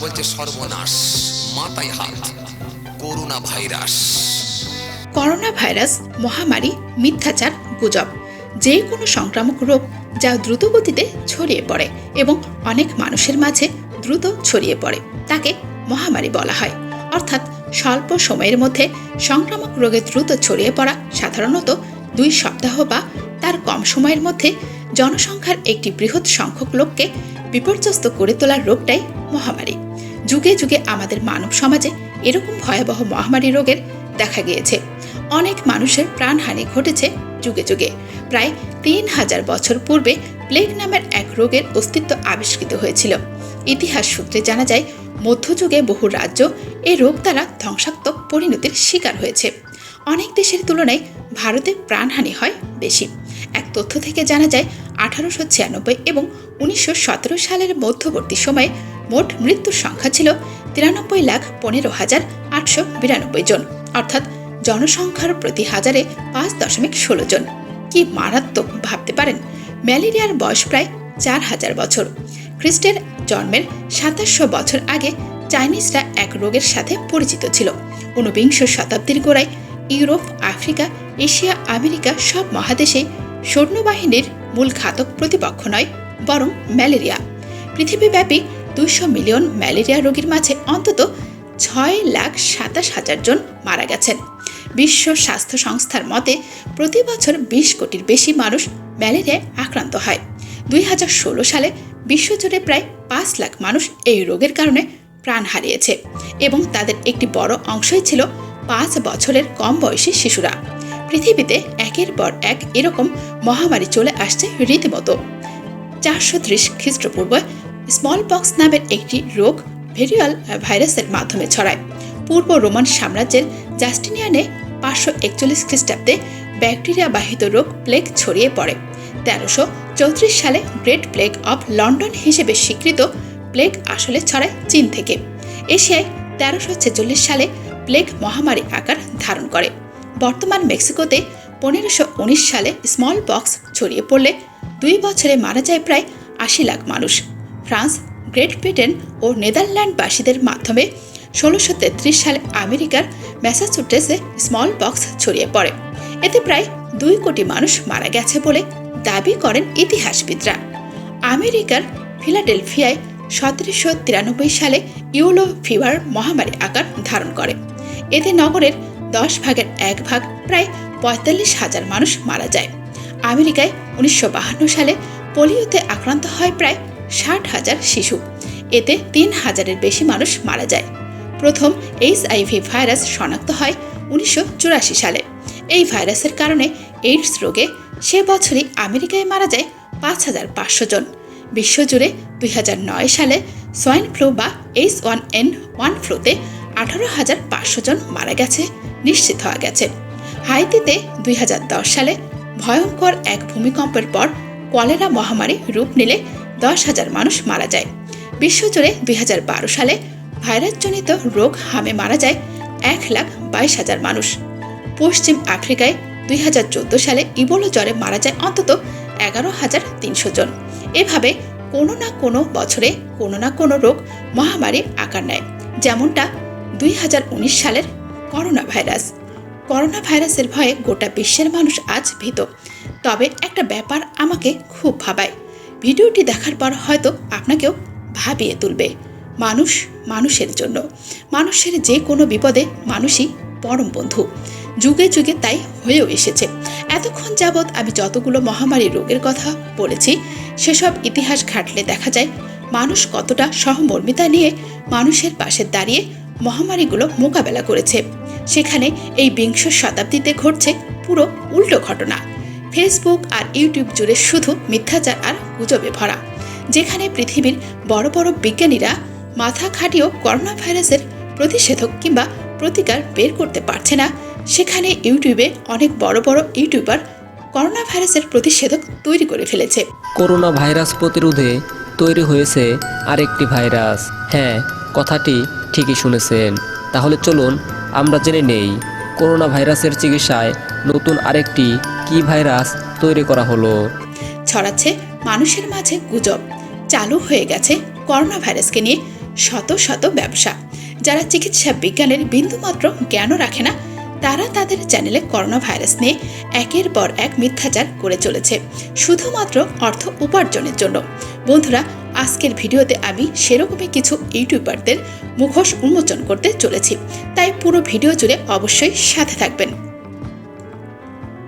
বলছে সর্বনাশ, মাথায় হাত করোনা ভাইরাস। করোনা ভাইরাস মহামারী, মিথ্যাচার, গুজব যে কোনো সংক্রামক রোগ যা দ্রুতগতিতে ছড়িয়ে পড়ে এবং অনেক মানুষের মাঝে দ্রুত ছড়িয়ে পড়ে, তাকে মহামারী বলা হয়। অর্থাৎ স্বল্প সময়ের মধ্যে সংক্রামক রোগে দ্রুত ছড়িয়ে পড়া সাধারণত দুই সপ্তাহ বা তার কম সময়ের মধ্যে জনসংখ্যার একটি বৃহৎ সংখ্যক লোককে বিপর্যস্ত করে তোলার রোগটাই মহামারী। যুগে যুগে আমাদের মানব সমাজে এরকম ভয়াবহ মহামারী রোগের দেখা গিয়েছে। অনেক মানুষের প্রাণহানি ঘটেছে যুগে যুগে। প্রায় তিন হাজার বছর পূর্বে প্লেগ নামের এক রোগের অস্তিত্ব আবিষ্কৃত হয়েছিল। ইতিহাস সূত্রে জানা যায়, মধ্যযুগে বহু রাজ্য এই রোগ দ্বারা ধ্বংসাত্মক পরিণতির শিকার হয়েছে। অনেক দেশের তুলনায় ভারতে প্রাণহানি হয় বেশি। এক তথ্য থেকে জানা যায়, আঠারোশো ছিয়ানব্বই এবং উনিশশো সতেরো সালের মধ্যবর্তী সময়ে মোট মৃত্যুর সংখ্যা ছিল তিরানব্বই লাখ পনেরো হাজার আটশো বিরানব্বই জন, অর্থাৎ জনসংখ্যার প্রতি হাজারে পাঁচ দশমিক ষোলো জন। কি মারাত্মক ভাবতে পারেন? ম্যালেরিয়ার বয়স প্রায় চার হাজার বছর। খ্রিস্টের জন্মের সাতাশশো বছর আগে চাইনিজরা এক রোগের সাথে পরিচিত ছিল। ঊনবিংশ শতাব্দীর গোড়ায় ইউরোপ, আফ্রিকা, এশিয়া, আমেরিকা সব মহাদেশে সৈন্যবাহিনীর মূল ঘাতক প্রতিপক্ষ নয়, বরং ম্যালেরিয়া। পৃথিবীব্যাপী দুইশো মিলিয়ন ম্যালেরিয়া রোগীর মাঝে অন্তত ছয় লাখ সাতাশ হাজার জন মারা গেছেন। বিশ্ব স্বাস্থ্য সংস্থার মতে, প্রতি বছর বিশ কোটির বেশি মানুষ ম্যালেরিয়ায় আক্রান্ত হয়। দুই হাজার ষোলো সালে বিশ্বজুড়ে প্রায় পাঁচ লাখ মানুষ এই রোগের কারণে প্রাণ হারিয়েছে এবং তাদের একটি বড় অংশই ছিল পাঁচ বছরের কম বয়সী শিশুরা। পৃথিবীতে একের পর এক এরকম মহামারী চলে আসছে রীতিমতো। চারশো ত্রিশ খ্রিস্টপূর্বে স্মল পক্স নামের একটি রোগ ভেরিয়াল ভাইরাসের মাধ্যমে ছড়ায়। পূর্ব রোমান সাম্রাজ্যের জাস্টিনিয়ানে পাঁচশো একচল্লিশ খ্রিস্টাব্দে ব্যাকটেরিয়া বাহিত রোগ প্লেগ ছড়িয়ে পড়ে। তেরোশো চৌত্রিশ সালে গ্রেট প্লেগ অফ লন্ডন হিসেবে স্বীকৃত প্লেগ আসলে ছড়ায় চীন থেকে। এশিয়ায় তেরোশো ছেচল্লিশ সালে প্লেগ মহামারী আকার ধারণ করে। বর্তমান মেক্সিকোতে পনেরোশো উনিশ সালে স্মল পক্স ছড়িয়ে পড়লে দুই বছরে মারা যায় প্রায় আশি লাখ মানুষ। ফ্রান্স, গ্রেট ব্রিটেন ও নেদারল্যান্ডবাসীদের মাধ্যমে ষোলোশো তেত্রিশ সালে আমেরিকার ম্যাসাচুটেসে স্মল বক্স ছড়িয়ে পড়ে। এতে প্রায় দুই কোটি মানুষ মারা গেছে বলে দাবি করেন ইতিহাসবিদরা। আমেরিকার ফিলাডেলফিয়ায় সতেরোশো তিরানব্বই সালে ইউলো ফিভার মহামারী আকার ধারণ করে। এতে নগরের দশ ভাগের এক ভাগ প্রায় পঁয়তাল্লিশ হাজার মানুষ মারা যায়। আমেরিকায় উনিশশো সালে পোলিওতে আক্রান্ত হয় প্রায় ষাট হাজার শিশু। এতে তিন হাজারের বেশি মানুষ মারা যায়। প্রথম এইচআইভি ভাইরাস শনাক্ত হয় উনিশশো চুরাশি সালে। এই ভাইরাসের কারণে এইডস রোগে সে বছরই আমেরিকায় মারা যায় পাঁচ হাজার পাঁচশো জন। বিশ্বজুড়ে দুই সালে সোয়াইন ফ্লু বা এইচ ওয়ান এন ওয়ান ফ্লুতে আঠারো হাজার পাঁচশো জন মারা গেছে, নিশ্চিত হওয়া গেছে। হাইতিতে দুই হাজার দশ সালে ভয়ঙ্কর এক ভূমিকম্পের পর কলেরা মহামারী রূপ নিলে দশ হাজার মানুষ মারা যায়। বিশ্বজুড়ে দুই হাজার বারো সালে ভাইরাসজনিত রোগ হামে মারা যায় এক লাখ বাইশ হাজার মানুষ। পশ্চিম আফ্রিকায় দুই হাজার চোদ্দ সালে ইবোলো জ্বরে মারা যায় অন্তত এগারো হাজার তিনশো জন। এভাবে কোনো না কোনো বছরে কোনো না কোনো রোগ মহামারী আকার নেয়, যেমনটা দুই হাজার উনিশ সালের করোনা ভাইরাস করোনা ভাইরাসের ভয়ে গোটা বিশ্বের মানুষ আজ ভীত। তবে একটা ব্যাপার আমাকে খুব ভাবায় ভিডিওটি দেখার পর হয়তো আপনাকেও ভাবিয়ে তুলবে। মানুষ মানুষের জন্য। মানুষের যে কোনো বিপদে মানুষই পরম বন্ধু। যুগে যুগে তাই হয়েও এসেছে। এতক্ষণ যাবৎ আমি যতগুলো মহামারী রোগের কথা বলেছি, সেসব ইতিহাস ঘাটলে দেখা যায়, মানুষ কতটা সহমর্মিতা নিয়ে মানুষের পাশে দাঁড়িয়ে মহামারীগুলো মোকাবেলা করেছে। সেখানে এই বিংশ শতাব্দীতে ঘটছে পুরো উল্টো ঘটনা। ফেসবুক আর ইউটিউব জুড়ে শুধু মিথ্যাচার আর গুজবে ভরা যেখানে পৃথিবীর বড় বড় বিজ্ঞানীরা মাথা খাটিয়েও করোনা ভাইরাসের প্রতিষেধক কিংবা প্রতিকার বের করতে পারছে না, সেখানে ইউটিউবে অনেক বড় বড় ইউটিউবার করোনা ভাইরাসের প্রতিষেধক তৈরি করে ফেলেছে। করোনা ভাইরাস প্রতিরোধে তৈরি হয়েছে আরেকটি ভাইরাস। হ্যাঁ কথাটি ঠিকই শুনেছেন। তাহলে চলুন আমরা জেনে নেই করোনা ভাইরাসের চিকিৎসায় নতুন আরেকটি কি ভাইরাস তৈরি করা হলো? ছড়াচ্ছে মানুষের মাঝে গুজব। চালু হয়ে গেছে করোনা ভাইরাসকে নিয়ে শত শত ব্যবসা। যারা চিকিৎসা বিজ্ঞানের বিন্দুমাত্র জ্ঞানও রাখে না, তারা তাদের চ্যানেলে করোনা ভাইরাস নিয়ে একের পর এক মিথ্যাচার করে চলেছে, শুধুমাত্র অর্থ উপার্জনের জন্য। বন্ধুরা, আজকের ভিডিওতে আমি সেরকমই কিছু ইউটিউবারদের মুখোশ উন্মোচন করতে চলেছি। তাই পুরো ভিডিও জুড়ে অবশ্যই সাথে থাকবেন।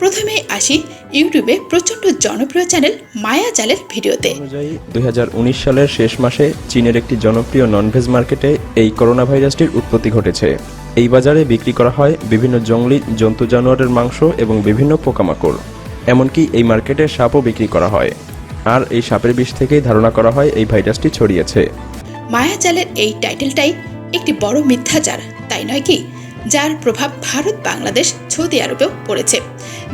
প্রথমে আসি ইউটিউবে প্রচণ্ড জনপ্রিয় চ্যানেল মায়া জালের ভিডিওতে। দুই সালের শেষ মাসে চীনের একটি জনপ্রিয় ননভেজ মার্কেটে এই করোনা ভাইরাসটির উৎপত্তি ঘটেছে। এই বাজারে বিক্রি করা হয় বিভিন্ন জঙ্গলি জন্তু জানোয়ারের মাংস এবং বিভিন্ন পোকামাকড়। এমনকি এই মার্কেটে সাপও বিক্রি করা হয়। আর এই সাপের বিষ থেকেই ধারণা করা হয় এই ভাইরাসটি ছড়িয়েছে। মায়াজালের এই টাইটেলটাই একটি বড় মিথ্যাচার তাই নয় কি? যার প্রভাব ভারত বাংলাদেশ সৌদি আরবেও পড়েছে।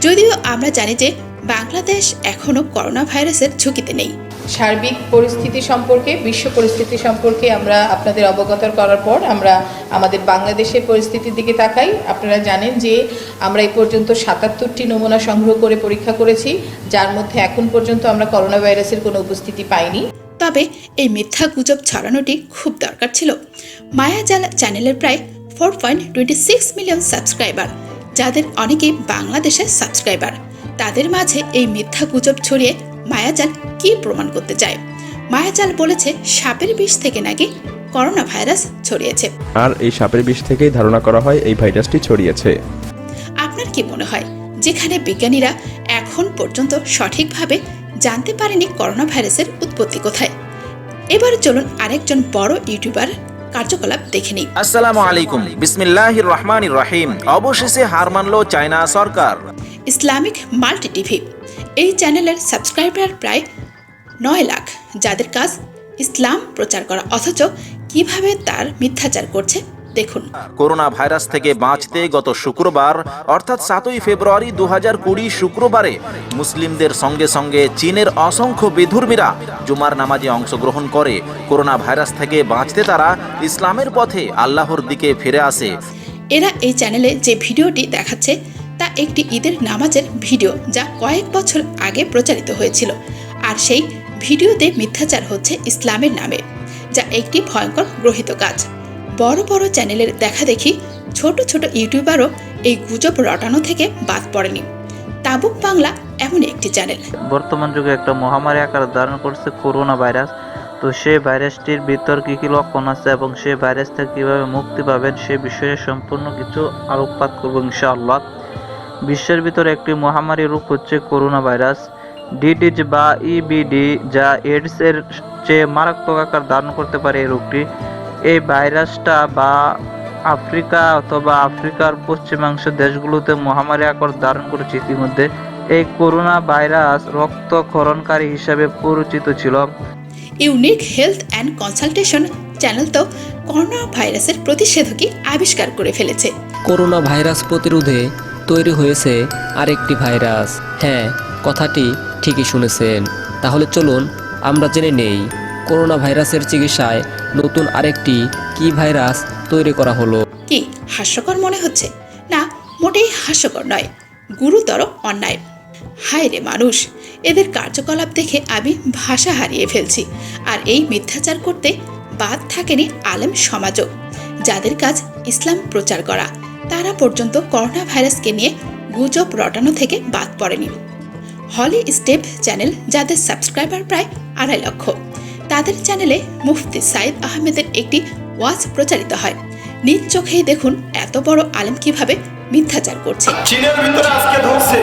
যদিও আমরা জানি যে বাংলাদেশ এখনও করোনা ভাইরাসের ঝুঁকিতে নেই। সার্বিক পরিস্থিতি সম্পর্কে বিশ্ব পরিস্থিতি সম্পর্কে আমরা আপনাদের অবগত করার পর আমরা আমাদের বাংলাদেশের পরিস্থিতির দিকে তাকাই। আপনারা জানেন যে আমরা এই পর্যন্ত সাতাত্তরটি নমুনা সংগ্রহ করে পরীক্ষা করেছি যার মধ্যে এখন পর্যন্ত আমরা করোনা ভাইরাসের কোনো উপস্থিতি পাইনি। তবে এই মিথ্যা গুজব ছড়ানোটি খুব দরকার ছিল। মায়াজাল চ্যানেলের প্রায় four point twenty six million subscriber যাদের অনেকেই বাংলাদেশের সাবস্ক্রাইবার। তাদের মাঝে এই মিথ্যা গুজব ছড়িয়ে মায়াজাল কি প্রমাণ করতে চায়? মায়াজাল বলেছে সাপের বিষ থেকে নাকি করোনা ভাইরাস ছড়িয়েছে। আর এই সাপের বিষ থেকেই ধারণা করা হয় এই ভাইরাসটি ছড়িয়েছে। আপনার কি মনে হয় যেখানে বিজ্ঞানীরা এখন পর্যন্ত সঠিকভাবে জানতে পারেনি করোনা ভাইরাসের উৎপত্তি কোথায়? এবার চলুন আরেকজন বড় ইউটিউবার কার্যকলাপ দেখে নিই। আসসালামু আলাইকুম। বিসমিল্লাহির রহমানির রহিম। অবশেষে হার মানলো চায়না সরকার। Islamic multi TV. এই চ্যানেলের সাবস্ক্রাইবার প্রায় নয় লাখ। যাদের কাজ ইসলাম প্রচার করা অথচ কীভাবে তার মিথ্যাচার করছে দেখুন। করোনা ভাইরাস থেকে বাঁচতে গত শুক্রবার অর্থাৎ সাতই ফেব্রুয়ারি দু কুড়ি শুক্রবারে মুসলিমদের সঙ্গে সঙ্গে চীনের অসংখ্য বিধর্মীরা জুমার নামাজে অংশগ্রহণ করে। করোনা ভাইরাস থেকে বাঁচতে তারা ইসলামের পথে আল্লাহর দিকে ফিরে আসে। এরা এই চ্যানেলে যে ভিডিওটি দেখাচ্ছে তা একটি ঈদের নামাজের ভিডিও যা কয়েক বছর আগে প্রচারিত হয়েছিল। আর সেই ভিডিওতে মিথ্যাচার হচ্ছে ইসলামের নামে যা একটি ভয়ঙ্কর গ্রহিত কাজ। বড় বড় চ্যানেলের দেখা দেখি ছোট ছোট ইউটিউবারও এই গুজব রটানো থেকে বাদ পড়েনি। তাবুক বাংলা এমন একটি চ্যানেল। বর্তমান যুগে একটা মহামারী আকার ধারণ করছে করোনা ভাইরাস। তো সেই ভাইরাসটির ভিতর কী কী লক্ষণ আছে এবং সেই ভাইরাস থেকে কীভাবে মুক্তি পাবেন সে বিষয়ে সম্পূর্ণ কিছু আলোকপাত করব ইনশাআল্লাহ। বিশ্বের ভিতরে একটি মহামারী রোগ হচ্ছে করোনা ভাইরাস। ডিডিজ বা ইবিডি যা এইডস এর চেয়ে মারাত্মক আকার ধারণ করতে পারে এই রোগটি। এই ভাইরাসটা বা আফ্রিকা অথবা আফ্রিকার পশ্চিমাংশ দেশগুলোতে মহামারী আকার ধারণ করেছে ইতিমধ্যে। এই করোনা ভাইরাস রক্তক্ষরণকারী হিসাবে পরিচিত ছিল। Unique health and consultation channel তো করোনা ভাইরাসের প্রতিষেধকই আবিষ্কার করে ফেলেছে। করোনা ভাইরাস প্রতিরোধে তৈরি হয়েছে আরেকটি ভাইরাস। হ্যাঁ কথাটি ঠিকই শুনেছেন। তাহলে চলুন আমরা জেনে নেই। করোনা ভাইরাসের চিকিৎসায় নতুন আরেকটি কি ভাইরাস তৈরি করা হলো? কি হাস্যকর মনে হচ্ছে? না, মোটেই হাস্যকর নয়, গুরুতর অন্যায়। হায় রে মানুষ, এদের কার্যকলাপ দেখে আমি ভাষা হারিয়ে ফেলছি, আর এই মিথ্যাচার করতে বাদ থাকেনি আলেম সমাজও, যাদের কাজ ইসলাম প্রচার করা। তারা পর্যন্ত করোনা ভাইরাসকে নিয়ে গুজব রটানো থেকে বাদ পড়েনি। হলি স্টেপ চ্যানেল, যাদের সাবস্ক্রাইবার প্রায় আড়াই লক্ষ। তাদের চ্যানেলে মুফতি সাইদ আহমেদের একটি ওয়াজ প্রচারিত হয়। নিজ চোখেই দেখুন এত বড় আলেম কীভাবে মিথ্যাচার করছে। চীনের ভিতরে আজকে ধরছে।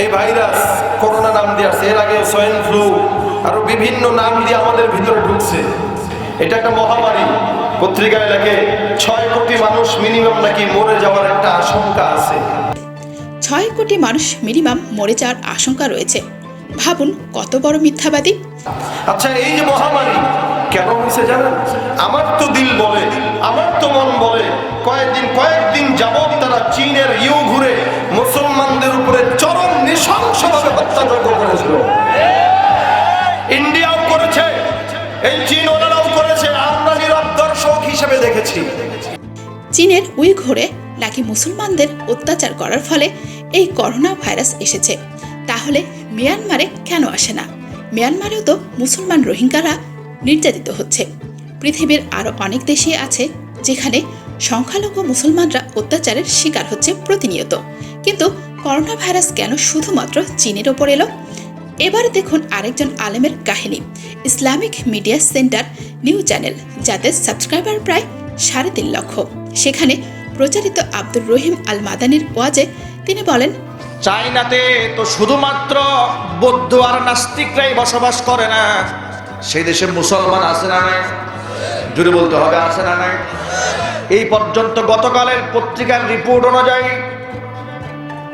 এই ভাইরাস করোনা নাম দিয়ে আসছে। এর আগে সোয়েন ফ্লু আরও বিভিন্ন নাম দিয়ে আমাদের ভিতরে ঢুকছে। এটা একটা মহামারী। পত্রিকায় লেখে ছয় কোটি মানুষ মিনিমাম নাকি মরে যাওয়ার একটা আশঙ্কা আছে। ছয় কোটি মানুষ মিনিমাম মরে যাওয়ার আশঙ্কা রয়েছে। ভাবুন কত বড় মিথ্যাবাদী। আচ্ছা এই যে মহামারী কেন হয়েছে জানেন আমার তো দিল বলে আমার তো মন বলে কয়েকদিন কয়েকদিন যাবত তারা চীনের ইউ ঘুরে মুসলমানদের উপরে চরম নৃশংসভাবে অত্যাচার করেছিল। ইন্ডিয়াও করেছে এই চীন ওনারাও করেছে আমরা নীরব দর্শক হিসেবে দেখেছি। চীনের উই ঘোরে নাকি মুসলমানদের অত্যাচার করার ফলে এই করোনা ভাইরাস এসেছে? তাহলে মিয়ানমারে কেন আসে না? মিয়ানমারেও তো মুসলমান রোহিঙ্গারা নির্যাতিত হচ্ছে। পৃথিবীর আরও অনেক দেশই আছে যেখানে সংখ্যালঘু মুসলমানরা অত্যাচারের শিকার হচ্ছে প্রতিনিয়ত। কিন্তু করোনা ভাইরাস কেন শুধুমাত্র চীনের ওপর এলো? এবার দেখুন আরেকজন আলেমের কাহিনী। Islamic media centre new channel, যাদের সাবস্ক্রাইবার প্রায় সাড়ে তিন লক্ষ। সেখানে প্রচারিত আব্দুর রহিম আল মাদানির ওয়াজে তিনি বলেন চাইনাতে তো শুধুমাত্র বৌদ্ধ আর নাস্তিকরাই বসবাস করে না। সেই দেশে মুসলমান আছে না নাই? জুড়ে বলতে হবে, আছে না নাই? এই পর্যন্ত গতকালের পত্রিকার রিপোর্ট অনুযায়ী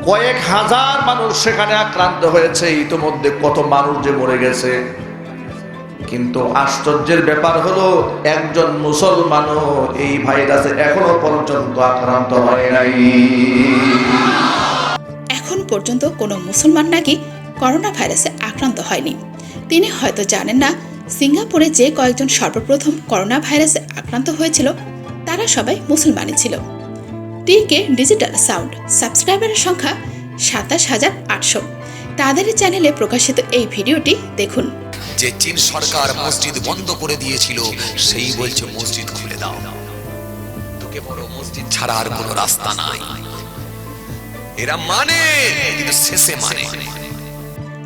কয়েক হাজার মানুষ সেখানে আক্রান্ত হয়েছে। ইতোমধ্যে কত মানুষ যে মরে গেছে। কিন্তু আশ্চর্যের ব্যাপার হলো, একজন মুসলমানও এই ভাইরাসে এখনও পর্যন্ত আক্রান্ত হয় নাই। পর্যন্ত কোনো মুসলমান নাকি করোনা ভাইরাসে আক্রান্ত হয়নি। তিনি হয়তো জানেন না, সিঙ্গাপুরে যে কয়েকজন সর্বপ্রথম করোনা ভাইরাসে আক্রান্ত হয়েছিল, তারা সবাই মুসলমানই ছিল। টিকে ডিজিটাল সাউন্ড, সাবস্ক্রাইবারের সংখ্যা সাতাশ হাজার আটশো। তাদের চ্যানেলে প্রকাশিত এই ভিডিওটি দেখুন। যে চীন সরকার মসজিদ বন্ধ করে দিয়েছিল, সেই বলছে মসজিদ খুলে দাও। ঢুকে পড়ো মসজিদ ছাড়া আর কোনো রাস্তা নাই। এরা মানে কিন্তু শেষে মানে।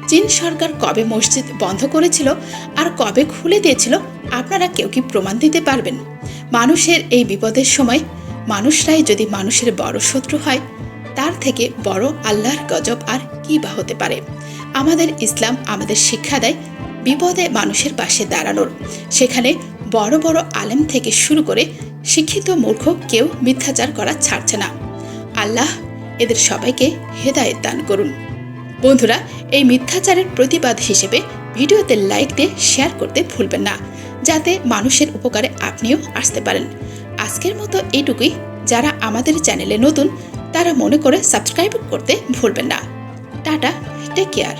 চীন সরকার কবে মসজিদ বন্ধ করেছিল আর কবে খুলে দিয়েছিল, আপনারা কেউ কি প্রমাণ দিতে পারবেন? মানুষের এই বিপদের সময় মানুষরাই যদি মানুষের বড় শত্রু হয়, তার থেকে বড় আল্লাহর গজব আর কি বা হতে পারে? আমাদের ইসলাম আমাদের শিক্ষা দেয় বিপদে মানুষের পাশে দাঁড়ানোর। সেখানে বড় বড় আলেম থেকে শুরু করে শিক্ষিত মূর্খ কেউ মিথ্যাচার করা ছাড়ছে না। আল্লাহ এদের সবাইকে হেদায়ত দান করুন। বন্ধুরা, এই মিথ্যাচারের প্রতিবাদ হিসেবে ভিডিওতে লাইক দিয়ে শেয়ার করতে ভুলবেন না, যাতে মানুষের উপকারে আপনিও আসতে পারেন। আজকের মতো এইটুকুই যারা আমাদের চ্যানেলে নতুন, তারা মনে করে সাবস্ক্রাইব করতে ভুলবেন না। Tata take care